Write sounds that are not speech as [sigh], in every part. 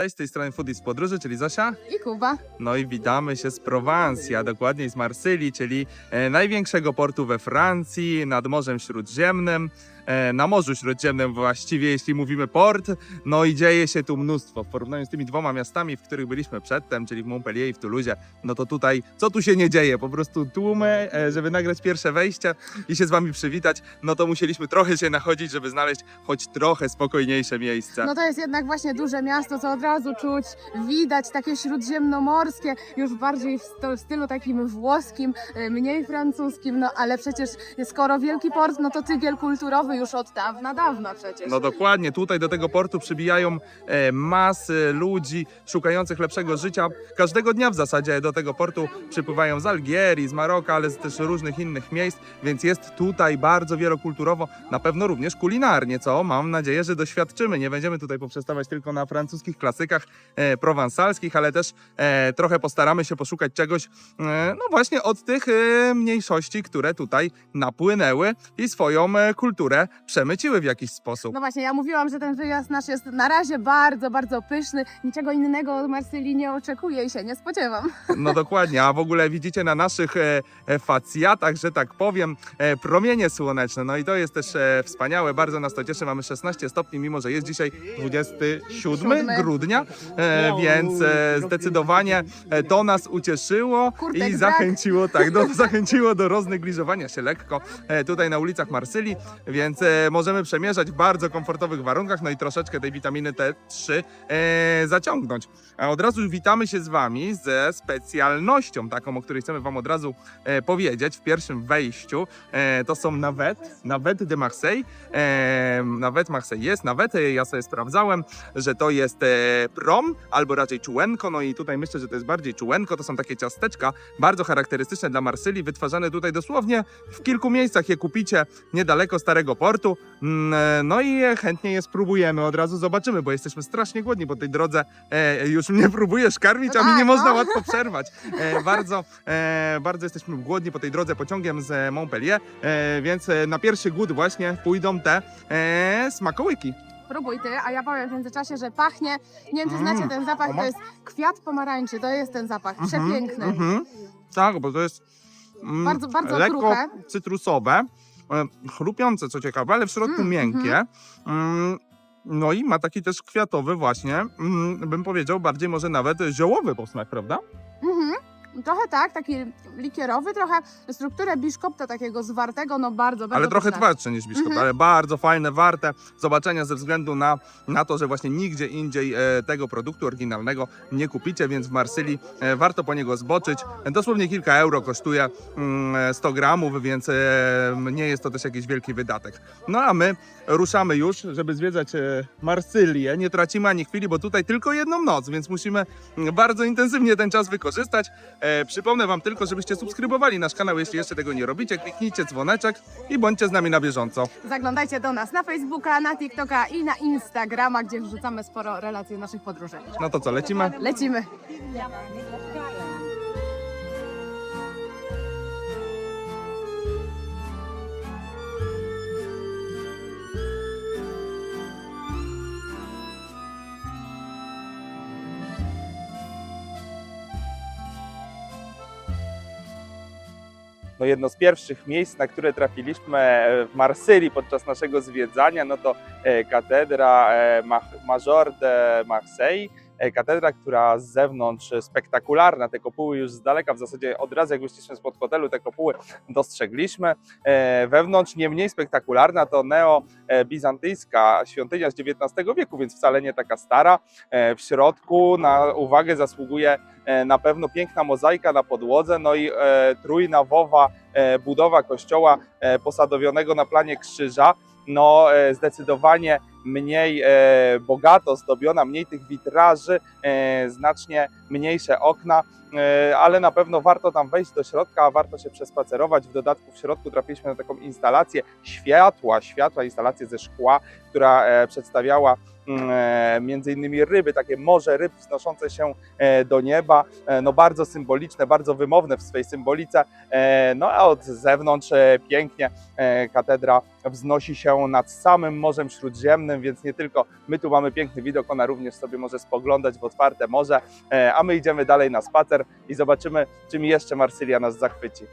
Cześć, z tej strony Foodies z Podróży, czyli Zosia. I Kuba. No i witamy się z Prowansji, a dokładniej z Marsylii, czyli e, największego portu we Francji, nad Morzem Śródziemnym. E, na Morzu Śródziemnym właściwie, jeśli mówimy port. No i dzieje się tu mnóstwo. W porównaniu z tymi dwoma miastami, w których byliśmy przedtem, czyli w Montpellier i w Toulouse, no to tutaj, co tu się nie dzieje? Po prostu tłumy, e, żeby nagrać pierwsze wejście i się z wami przywitać, no to musieliśmy trochę się nachodzić, żeby znaleźć choć trochę spokojniejsze miejsce. No to jest jednak właśnie duże miasto, co od razu czuć, widać takie śródziemnomorskie, już bardziej w stylu takim włoskim, y, mniej francuskim, no ale przecież skoro wielki port, no to tygiel kulturowy już od dawna, dawna przecież. No dokładnie, tutaj do tego portu przybijają e, masy ludzi szukających lepszego życia. Każdego dnia w zasadzie do tego portu przypływają z Algierii, z Maroka, ale z też różnych innych miejsc, więc jest tutaj bardzo wielokulturowo, na pewno również kulinarnie, co mam nadzieję, że doświadczymy. Nie będziemy tutaj poprzestawać tylko na francuskich klasykach e, prowansalskich, ale też e, trochę postaramy się poszukać czegoś, e, no właśnie od tych e, mniejszości, które tutaj napłynęły i swoją e, kulturę przemyciły w jakiś sposób. No właśnie, ja mówiłam, że ten wyjazd nasz jest na razie bardzo, bardzo pyszny. Niczego innego od Marsylii nie oczekuję i się nie spodziewam. No dokładnie, a w ogóle widzicie na naszych e, e, facjatach, że tak powiem, e, promienie słoneczne. No i to jest też e, wspaniałe, bardzo nas to cieszy. Mamy 16 stopni, mimo że jest dzisiaj 27 Siódmy. grudnia, e, więc e, zdecydowanie e, to nas ucieszyło Kurtek i brak. zachęciło, tak, do, [laughs] zachęciło do roznegliżowania się lekko e, tutaj na ulicach Marsylii, więc e, możemy przemierzać w bardzo komfortowych warunkach, no i troszeczkę tej witaminy T3 e, zaciągnąć. A od razu witamy się z Wami ze specjalnością taką, o której chcemy Wam od razu e, powiedzieć w pierwszym wejściu. E, to są nawet, nawet de Marseille. E, nawet Marseille jest, nawet e, ja sobie sprawdzałem, że to jest e, prom, albo raczej czułenko, no i tutaj myślę, że to jest bardziej czułenko, to są takie ciasteczka bardzo charakterystyczne dla Marsylii, wytwarzane tutaj dosłownie w kilku miejscach je kupicie niedaleko Starego Portu. Mm, e, No i chętnie je spróbujemy, od razu zobaczymy, bo jesteśmy strasznie głodni po tej drodze. E, już mnie próbujesz karmić, a mi nie Tak, można no. łatwo przerwać. E, bardzo, bardzo jesteśmy głodni po tej drodze pociągiem z Montpellier, więc na pierwszy głód właśnie pójdą te smakołyki. Próbuj ty, a ja powiem w międzyczasie, że pachnie, nie wiem czy Mm. znacie ten zapach, to jest kwiat pomarańczy, to jest ten zapach, przepiękny. Mhm, mhm. Tak, bo to jest mm, Bardzo, bardzo lekko kruche. cytrusowe, chrupiące co ciekawe, ale w środku Mm, miękkie. Mm, No i ma taki też kwiatowy właśnie, mm, bym powiedział bardziej może nawet ziołowy posmak, prawda? Mhm. Trochę tak, taki likierowy, trochę strukturę biszkopta takiego zwartego, no bardzo, bardzo ale trochę pyszne. twardsze niż biszkopt, Mhm. ale bardzo fajne, warte zobaczenia ze względu na, na to, że właśnie nigdzie indziej e, tego produktu oryginalnego nie kupicie, więc w Marsylii e, warto po niego zboczyć. E, Dosłownie kilka euro kosztuje mm, 100 gramów, więc e, nie jest to też jakiś wielki wydatek. No a my ruszamy już, żeby zwiedzać e, Marsylię. Nie tracimy ani chwili, bo tutaj tylko jedną noc, więc musimy mm, bardzo intensywnie ten czas wykorzystać. E, przypomnę Wam tylko, żebyście subskrybowali nasz kanał, jeśli jeszcze tego nie robicie. Kliknijcie dzwoneczek i bądźcie z nami na bieżąco. Zaglądajcie do nas na Facebooka, na TikToka i na Instagrama, gdzie wrzucamy sporo relacji naszych podróży. No to co, lecimy? Lecimy. No jedno z pierwszych miejsc, na które trafiliśmy e, w Marsylii podczas naszego zwiedzania, no to e, katedra e, Major de Marseille. Katedra, która z zewnątrz spektakularna, te kopuły już z daleka, w zasadzie od razu jak wyszliśmy spod hotelu, te kopuły dostrzegliśmy. Wewnątrz nie mniej spektakularna to neo-bizantyjska świątynia z XIX wieku, więc wcale nie taka stara. W środku na uwagę zasługuje na pewno piękna mozaika na podłodze, no i e, trójnawowa e, budowa kościoła e, posadowionego na planie krzyża. No, e, zdecydowanie mniej e, bogato zdobiona, mniej tych witraży, e, znacznie mniejsze okna, e, ale na pewno warto tam wejść do środka, warto się przespacerować. W dodatku w środku trafiliśmy na taką instalację światła, światła, instalację ze szkła, która e, przedstawiała e, między innymi ryby, takie morze ryb wznoszące się e, do nieba, e, no bardzo symboliczne, bardzo wymowne w swej symbolice, e, no a od zewnątrz e, pięknie e, katedra wznosi się nad samym Morzem Śródziemnym, więc nie tylko my tu mamy piękny widok, ona również sobie może spoglądać w otwarte morze, e, a my idziemy dalej na spacer i zobaczymy, czym jeszcze Marsylia nas zachwyci.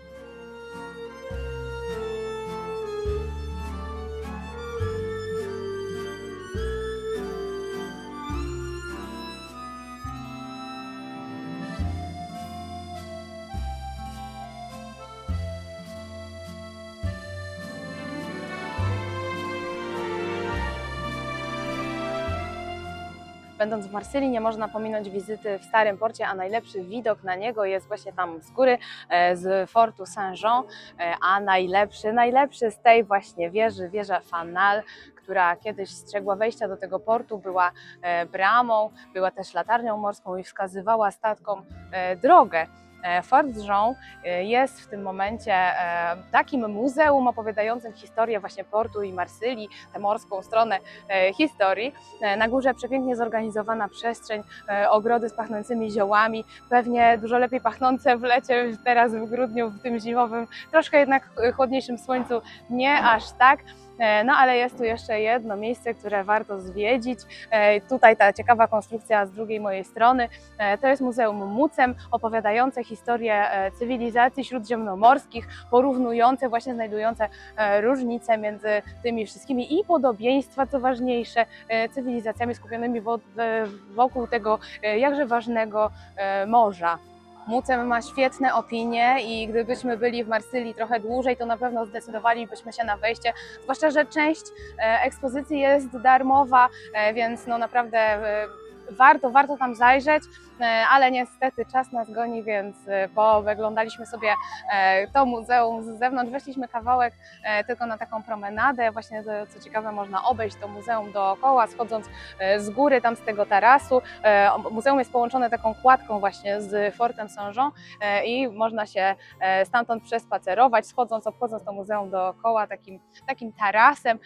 Będąc w Marsylii nie można pominąć wizyty w Starym Porcie, a najlepszy widok na niego jest właśnie tam z góry, e, z fortu Saint-Jean, e, a najlepszy, najlepszy z tej właśnie wieży, wieża Fanal, która kiedyś strzegła wejścia do tego portu, była e, bramą, była też latarnią morską i wskazywała statkom drogę. E, Fort Jean jest w tym momencie e, takim muzeum opowiadającym historię właśnie portu i Marsylii, tę morską stronę e, historii. Na górze przepięknie zorganizowana przestrzeń, ogrody z pachnącymi ziołami, pewnie dużo lepiej pachnące w lecie, teraz w grudniu, w tym zimowym, troszkę jednak chłodniejszym słońcu, nie aż tak. E, No ale jest tu jeszcze jedno miejsce, które warto zwiedzić. E, Tutaj ta ciekawa konstrukcja z drugiej mojej strony. E, To jest Muzeum Mucem, opowiadające historię cywilizacji śródziemnomorskich, porównujące, właśnie znajdujące różnice między tymi wszystkimi i podobieństwa, co ważniejsze, cywilizacjami skupionymi wokół tego jakże ważnego morza. Mucem ma świetne opinie i gdybyśmy byli w Marsylii trochę dłużej, to na pewno zdecydowalibyśmy się na wejście, zwłaszcza, że część e, ekspozycji jest darmowa, e, więc no naprawdę e, warto, warto tam zajrzeć, e, ale niestety czas nas goni, więc e, powyglądaliśmy sobie e, to muzeum z zewnątrz, weszliśmy kawałek tylko na taką promenadę, właśnie co ciekawe można obejść to muzeum dookoła, schodząc z góry tam z tego tarasu. Muzeum jest połączone taką kładką właśnie z Fortem Saint-Jean i można się stamtąd przespacerować, schodząc, obchodząc to muzeum dookoła takim, takim tarasem,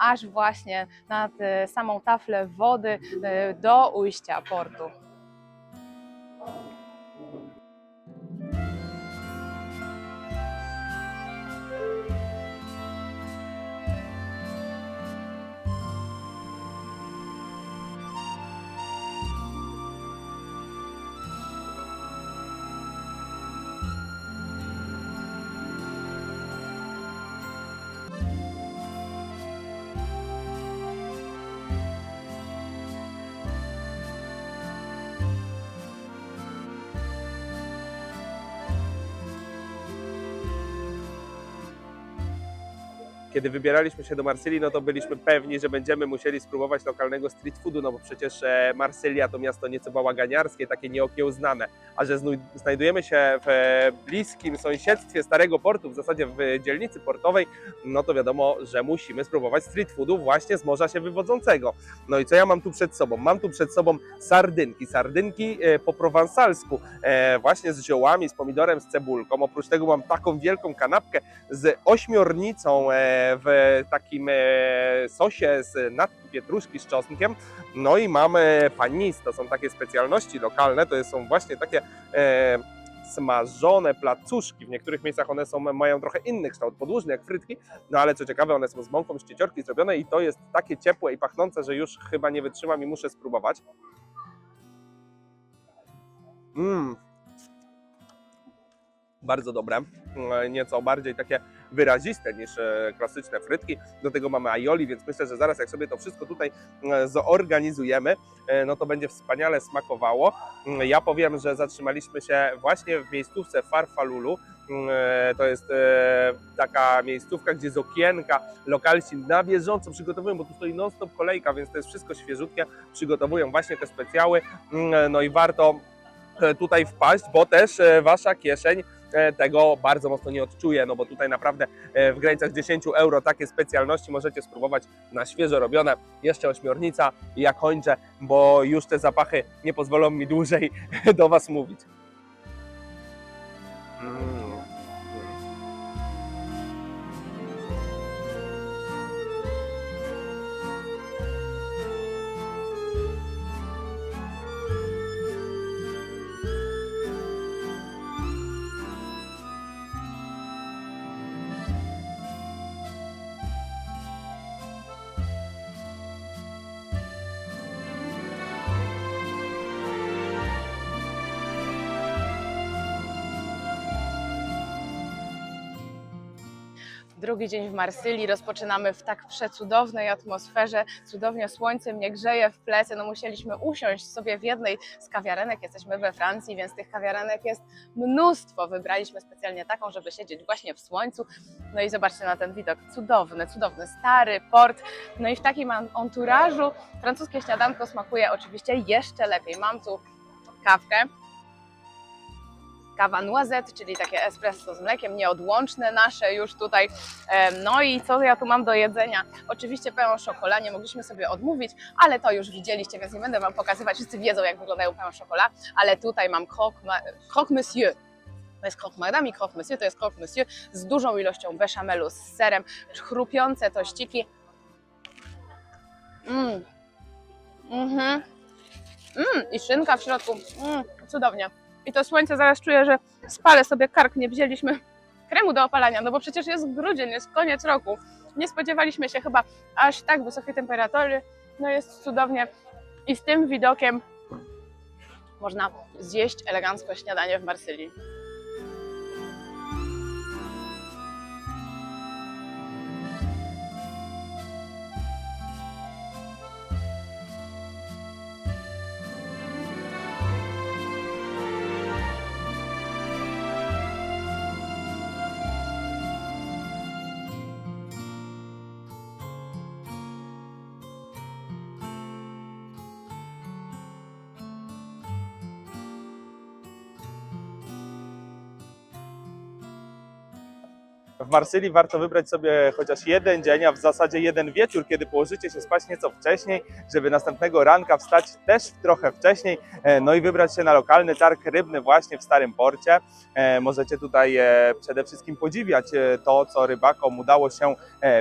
aż właśnie nad samą taflę wody do ujścia portu. Kiedy wybieraliśmy się do Marsylii, no to byliśmy pewni, że będziemy musieli spróbować lokalnego street foodu, no bo przecież e, Marsylia to miasto nieco bałaganiarskie, takie nieokiełznane, a że znajdujemy się w e, bliskim sąsiedztwie Starego Portu, w zasadzie w dzielnicy portowej, no to wiadomo, że musimy spróbować street foodu właśnie z morza się wywodzącego. No i co ja mam tu przed sobą? Mam tu przed sobą sardynki, sardynki e, po prowansalsku, właśnie z ziołami, z pomidorem, z cebulką. Oprócz tego mam taką wielką kanapkę z ośmiornicą w takim e, sosie z natki pietruszki z czosnkiem. No i mamy panis, to są takie specjalności lokalne, to są właśnie takie e, smażone placuszki. W niektórych miejscach one są, mają trochę inny kształt, podłużny jak frytki, no ale co ciekawe, one są z mąką szczyciorki zrobione i to jest takie ciepłe i pachnące, że już chyba nie wytrzymam i muszę spróbować. Mmm, bardzo dobre, Mm, nieco bardziej takie wyraziste niż e, klasyczne frytki. Do tego mamy aioli, więc myślę, że zaraz jak sobie to wszystko tutaj e, zorganizujemy, e, no to będzie wspaniale smakowało. Mm, Ja powiem, że zatrzymaliśmy się właśnie w miejscówce Farfalulu. Mm, To jest taka miejscówka, gdzie z okienka lokalsi na bieżąco przygotowują, bo tu stoi non-stop kolejka, więc to jest wszystko świeżutkie. Przygotowują właśnie te specjały, Mm, no i warto tutaj wpaść, bo też wasza kieszeń tego bardzo mocno nie odczuje, no bo tutaj naprawdę e, w granicach 10 euro takie specjalności możecie spróbować na świeżo robione. Jeszcze ośmiornica i ja kończę, bo już te zapachy nie pozwolą mi dłużej [laughs] do Was mówić. Mm. Drugi dzień w Marsylii rozpoczynamy w tak przecudownej atmosferze. Cudownie słońce mnie grzeje w plecy. No musieliśmy usiąść sobie w jednej z kawiarenek. Jesteśmy we Francji, więc tych kawiarenek jest mnóstwo. Wybraliśmy specjalnie taką, żeby siedzieć właśnie w słońcu. No i zobaczcie na ten widok. Cudowny, cudowny, stary port. No i w takim anturażu francuskie śniadanko smakuje oczywiście jeszcze lepiej. Mam tu kawkę. Kawa noisette, czyli takie espresso z mlekiem, nieodłączne nasze już tutaj. No i co ja tu mam do jedzenia? Oczywiście pełen chocolat, nie mogliśmy sobie odmówić, ale to już widzieliście, więc nie będę Wam pokazywać. Wszyscy wiedzą, jak wyglądają pełen chocolat, ale tutaj mam croque, croque monsieur. To jest croque madame i croque monsieur, to jest croque monsieur z dużą ilością beszamelu, z serem, chrupiące tościki. Mmm. Mhm. Mmm. I szynka w środku. Mmm. Cudownie. I to słońce zaraz czuję, że spalę sobie kark. Nie wzięliśmy kremu do opalania, no bo przecież jest grudzień, jest koniec roku. Nie spodziewaliśmy się chyba aż tak wysokiej temperatury. No jest cudownie. I z tym widokiem można zjeść elegancko śniadanie w Marsylii. Marsylii warto wybrać sobie chociaż jeden dzień, a w zasadzie jeden wieczór, kiedy położycie się spać nieco wcześniej, żeby następnego ranka wstać też trochę wcześniej, e, no i wybrać się na lokalny targ rybny właśnie w Starym Porcie. E, Możecie tutaj e, przede wszystkim podziwiać to, co rybakom udało się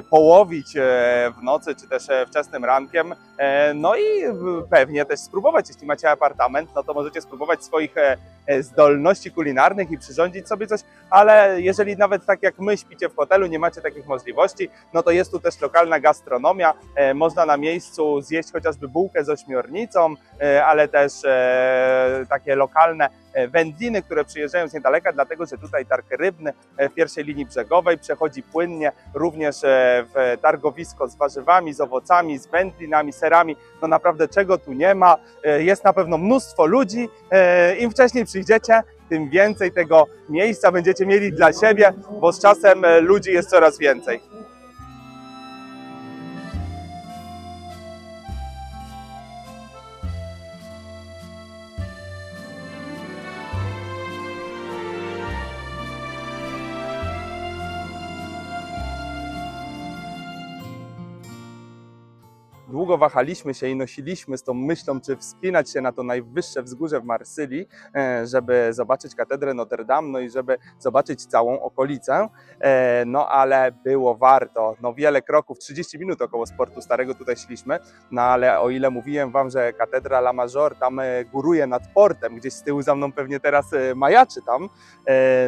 połowić w nocy, czy też wczesnym rankiem. No i pewnie też spróbować, jeśli macie apartament, no to możecie spróbować swoich zdolności kulinarnych i przyrządzić sobie coś ale jeżeli nawet tak jak my śpicie w hotelu, nie macie takich możliwości, no to jest tu też lokalna gastronomia. E, Można na miejscu zjeść chociażby bułkę z ośmiornicą, e, ale też e, takie lokalne e, wędliny, które przyjeżdżają z niedaleka, dlatego że tutaj targ rybny e, w pierwszej linii brzegowej przechodzi płynnie, również e, w targowisko z warzywami, z owocami, z wędlinami, serami, no naprawdę czego tu nie ma. E, Jest na pewno mnóstwo ludzi, E, im wcześniej przyjdziecie, tym więcej tego miejsca będziecie mieli dla siebie, bo z czasem e, ludzi jest coraz więcej. Długo wahaliśmy się i nosiliśmy z tą myślą, czy wspinać się na to najwyższe wzgórze w Marsylii, e, żeby zobaczyć katedrę Notre Dame, no i żeby zobaczyć całą okolicę. E, No ale było warto. No wiele kroków, 30 minut około sportu starego tutaj szliśmy, no ale o ile mówiłem wam, że katedra La Major tam e, góruje nad portem, gdzieś z tyłu za mną pewnie teraz majaczy tam,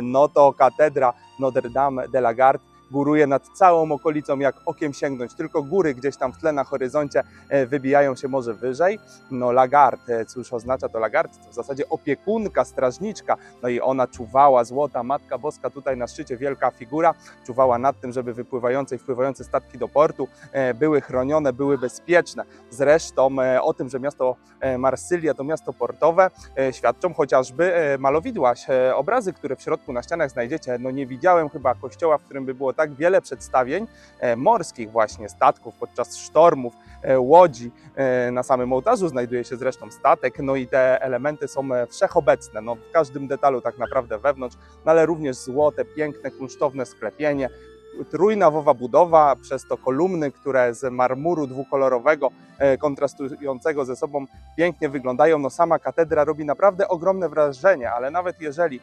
no to katedra Notre Dame de la Garde góruje nad całą okolicą, jak okiem sięgnąć. Tylko góry gdzieś tam w tle na horyzoncie e, wybijają się może wyżej. No Lagarde, cóż oznacza to Lagarde? To w zasadzie opiekunka, strażniczka. No i ona czuwała, złota Matka Boska tutaj na szczycie, wielka figura, czuwała nad tym, żeby wypływające i wpływające statki do portu e, były chronione, były bezpieczne. Zresztą e, o tym, że miasto e, Marsylia to miasto portowe, e, świadczą chociażby e, malowidła, e, obrazy, które w środku na ścianach znajdziecie. No nie widziałem chyba kościoła, w którym by było tak wiele przedstawień e, morskich właśnie, statków podczas sztormów, e, łodzi. E, Na samym ołtarzu znajduje się zresztą statek, no i te elementy są wszechobecne, no w każdym detalu tak naprawdę wewnątrz, no ale również złote, piękne, kunsztowne sklepienie, trójnawowa budowa, przez to kolumny, które z marmuru dwukolorowego, kontrastującego ze sobą pięknie wyglądają. No sama katedra robi naprawdę ogromne wrażenie, ale nawet jeżeli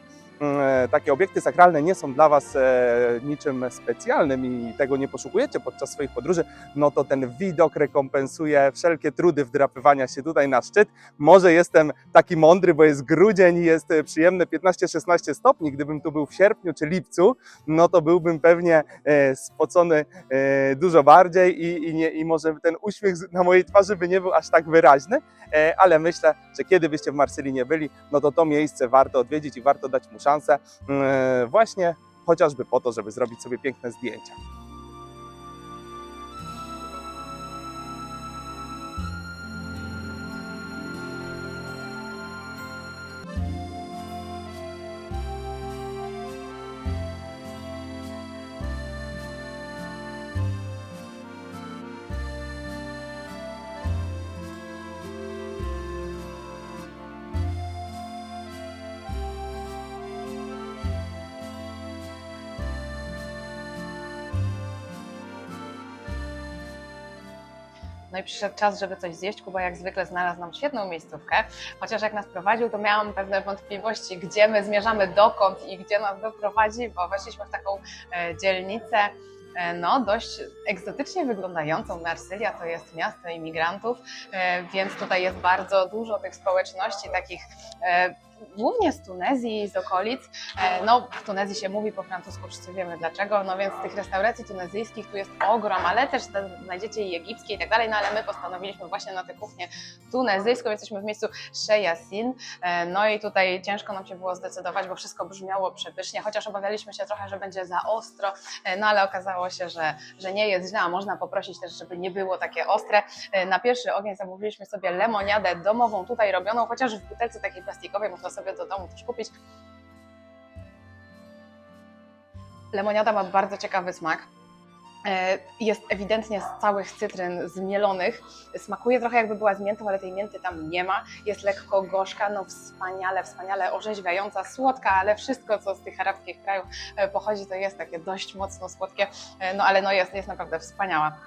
takie obiekty sakralne nie są dla Was e, niczym specjalnym i tego nie poszukujecie podczas swoich podróży, no to ten widok rekompensuje wszelkie trudy wdrapywania się tutaj na szczyt. Może jestem taki mądry, bo jest grudzień i jest e, przyjemne 15-16 stopni. Gdybym tu był w sierpniu czy lipcu, no to byłbym pewnie e, spocony e, dużo bardziej i, i, nie, i może ten uśmiech na mojej twarzy by nie był aż tak wyraźny, e, ale myślę, że kiedy byście w Marsylii nie byli, no to to miejsce warto odwiedzić i warto dać mu szansę. E, Właśnie chociażby po to, żeby zrobić sobie piękne zdjęcia. No i przyszedł czas, żeby coś zjeść. Kuba jak zwykle znalazł nam świetną miejscówkę, chociaż jak nas prowadził, to miałam pewne wątpliwości, gdzie my zmierzamy, dokąd i gdzie nas doprowadzi, bo weszliśmy w taką e, dzielnicę, e, no dość egzotycznie wyglądającą. Marsylia to jest miasto imigrantów, e, więc tutaj jest bardzo dużo tych społeczności takich głównie z Tunezji i z okolic. E, No, w Tunezji się mówi po francusku, wszyscy wiemy dlaczego, no więc tych restauracji tunezyjskich tu jest ogrom, ale też te znajdziecie i egipskie i tak dalej, no ale my postanowiliśmy właśnie na tę kuchnię tunezyjską, jesteśmy w miejscu Sheyasin, E, no i tutaj ciężko nam się było zdecydować, bo wszystko brzmiało przepysznie, chociaż obawialiśmy się trochę, że będzie za ostro, e, no ale okazało się, że, że nie jest źle, a można poprosić też, żeby nie było takie ostre. Na pierwszy ogień zamówiliśmy sobie lemoniadę domową, tutaj robioną, chociaż w butelce takiej plastikowej sobie do domu też kupić. Lemoniada ma bardzo ciekawy smak. E, Jest ewidentnie z całych cytryn zmielonych. Smakuje trochę jakby była z miętą, ale tej mięty tam nie ma. Jest lekko gorzka, no wspaniale, wspaniale orzeźwiająca, słodka, ale wszystko, co z tych arabskich krajów e, pochodzi, to jest takie dość mocno słodkie, E, no ale no jest, jest naprawdę wspaniała.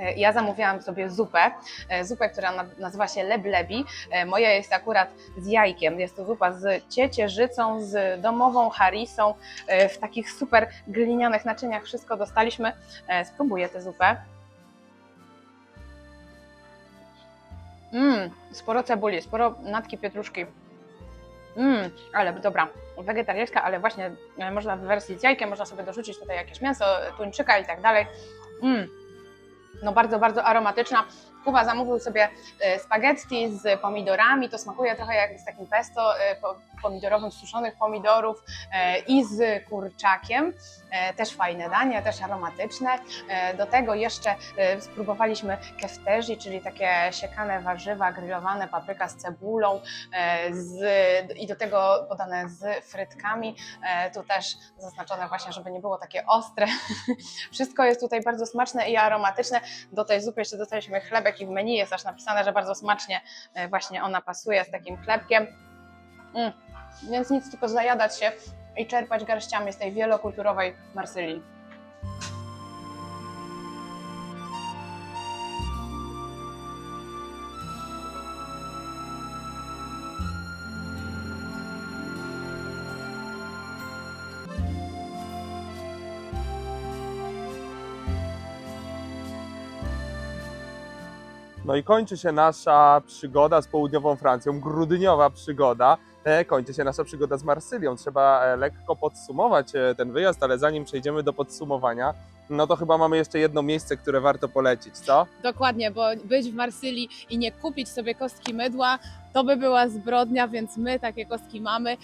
E, Ja zamówiłam sobie zupę, e, zupę, która na- nazywa się leblebi. E, Moja jest akurat z jajkiem. Jest to zupa z ciecierzycą, z domową harisą, w takich super glinianych naczyniach. Wszystko dostaliśmy. Spróbuję tę zupę. Mmm, sporo cebuli, sporo natki pietruszki. Mmm, ale dobra, wegetariańska, ale właśnie można w wersji z jajkiem, można sobie dorzucić tutaj jakieś mięso, tuńczyka i tak dalej. Mmm, no bardzo, bardzo aromatyczna. Kuba zamówił sobie e, spaghetti z pomidorami, to smakuje trochę jak z takim pesto po- pomidorowym, suszonych pomidorów e, i z kurczakiem. E, Też fajne danie, też aromatyczne. E, Do tego jeszcze spróbowaliśmy kefterzy, czyli takie siekane warzywa, grillowane, papryka z cebulą z, i do tego podane z frytkami. Tu też zaznaczone właśnie, żeby nie było takie ostre. [laughs] Wszystko jest tutaj bardzo smaczne i aromatyczne. Do tej zupy jeszcze dostaliśmy chlebek i w menu jest aż napisane, że bardzo smacznie właśnie ona pasuje z takim chlebkiem. Mm. Więc nic, tylko zajadać się i czerpać garściami z tej wielokulturowej Marsylii. No i kończy się nasza przygoda z południową Francją, grudniowa przygoda. E, Kończy się nasza przygoda z Marsylią. Trzeba e, lekko podsumować e, ten wyjazd, ale zanim przejdziemy do podsumowania, no to chyba mamy jeszcze jedno miejsce, które warto polecić, co? Dokładnie, bo być w Marsylii i nie kupić sobie kostki mydła, to by była zbrodnia, więc my takie kostki mamy,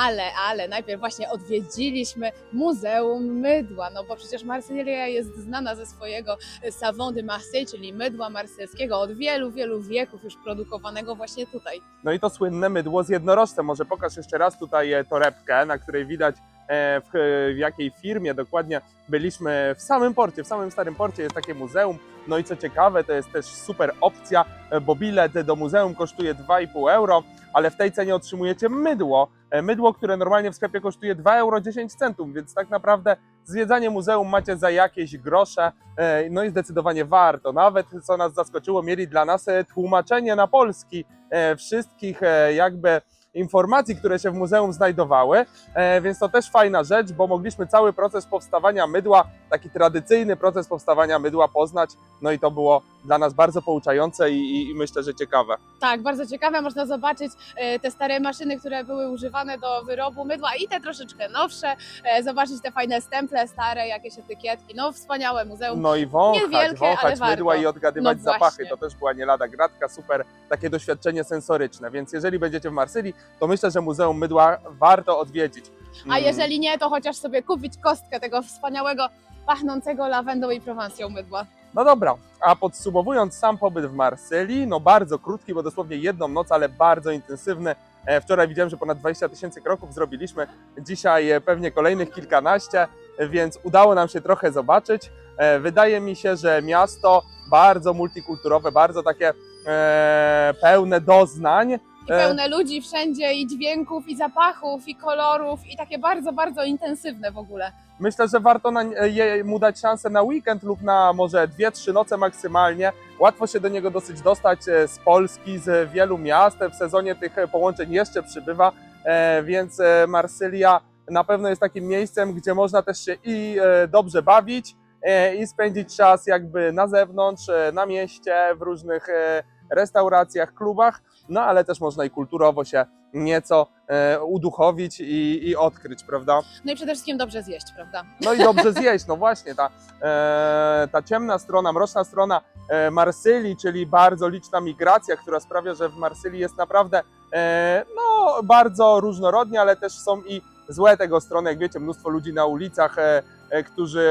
ale, ale najpierw właśnie odwiedziliśmy Muzeum Mydła, no bo przecież Marsylia jest znana ze swojego Savon de Marseille, czyli mydła marsylskiego od wielu, wielu wieków już produkowanego właśnie tutaj. No i to słynne mydło z jednorożcem. Może pokaż jeszcze raz tutaj e, torebkę, na której widać w, w jakiej firmie dokładnie byliśmy w samym porcie, w samym starym porcie jest takie muzeum. No i co ciekawe, to jest też super opcja, e, bo bilet do muzeum kosztuje 2,5 euro, ale w tej cenie otrzymujecie mydło. E, Mydło, które normalnie w sklepie kosztuje 2,10 euro, więc tak naprawdę zwiedzanie muzeum macie za jakieś grosze, e, no i zdecydowanie warto. Nawet, co nas zaskoczyło, mieli dla nas e, tłumaczenie na polski e, wszystkich e, jakby informacji, które się w muzeum znajdowały, e, więc to też fajna rzecz, bo mogliśmy cały proces powstawania mydła, taki tradycyjny proces powstawania mydła poznać, no i to było dla nas bardzo pouczające i, i, myślę, że ciekawe. Tak, bardzo ciekawe. Można zobaczyć e, te stare maszyny, które były używane do wyrobu mydła i te troszeczkę nowsze. E, Zobaczyć te fajne stemple stare, jakieś etykietki. No wspaniałe muzeum. No i wąchać, Niewielkie, wąchać mydła i odgadywać No zapachy. To też była nie lada gratka, super takie doświadczenie sensoryczne. Więc jeżeli będziecie w Marsylii, to myślę, że Muzeum Mydła warto odwiedzić. A Mm, jeżeli nie, to chociaż sobie kupić kostkę tego wspaniałego, pachnącego lawendą i prowansją mydła. No dobra, a podsumowując sam pobyt w Marsylii, no bardzo krótki, bo dosłownie jedną noc, ale bardzo intensywny. E, Wczoraj widziałem, że ponad 20 tysięcy kroków zrobiliśmy, dzisiaj e, pewnie kolejnych kilkanaście, więc udało nam się trochę zobaczyć. E, Wydaje mi się, że miasto bardzo multikulturowe, bardzo takie e, pełne doznań. I pełne ludzi wszędzie, i dźwięków, i zapachów, i kolorów, i takie bardzo, bardzo intensywne w ogóle. Myślę, że warto na, je, mu dać szansę na weekend lub na może 2-3 noce maksymalnie. Łatwo się do niego dosyć dostać e, z Polski, z wielu miast. W sezonie tych e, połączeń jeszcze przybywa, e, więc e, Marsylia na pewno jest takim miejscem, gdzie można też się i e, dobrze bawić, e, i spędzić czas jakby na zewnątrz, e, na mieście, w różnych e, restauracjach, klubach, no ale też można i kulturowo się nieco e, uduchowić i, i odkryć, prawda? No i przede wszystkim dobrze zjeść, prawda? No i dobrze zjeść, no właśnie, ta, e, ta ciemna strona, mroczna strona e, Marsylii, czyli bardzo liczna migracja, która sprawia, że w Marsylii jest naprawdę e, no, bardzo różnorodnie, ale też są i złe tego strony, jak wiecie, mnóstwo ludzi na ulicach, e, e, którzy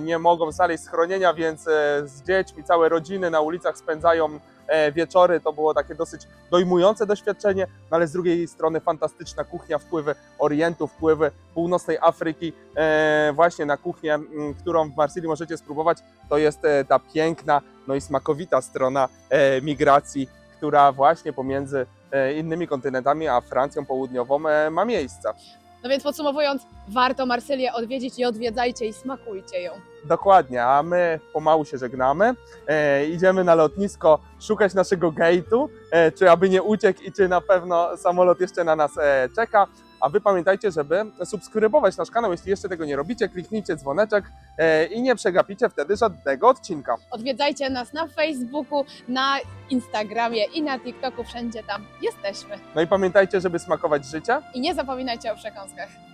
nie mogą znaleźć schronienia, więc e, z dziećmi, całe rodziny na ulicach spędzają wieczory. To było takie dosyć dojmujące doświadczenie, no ale z drugiej strony fantastyczna kuchnia, wpływy Orientu, wpływy północnej Afryki, e, właśnie na kuchnię, którą w Marsylii możecie spróbować. To jest e, ta piękna, no i smakowita strona e, migracji, która właśnie pomiędzy e, innymi kontynentami a Francją Południową e, ma miejsce. No więc podsumowując, warto Marsylię odwiedzić i odwiedzajcie i smakujcie ją. Dokładnie, a my pomału się żegnamy. E, idziemy na lotnisko szukać naszego gate'u, e, czy aby nie uciekł i czy na pewno samolot jeszcze na nas e, czeka. A wy pamiętajcie, żeby subskrybować nasz kanał, jeśli jeszcze tego nie robicie, kliknijcie dzwoneczek e, i nie przegapicie wtedy żadnego odcinka. Odwiedzajcie nas na Facebooku, na Instagramie i na TikToku, wszędzie tam jesteśmy. No i pamiętajcie, żeby smakować życie. I nie zapominajcie o przekąskach.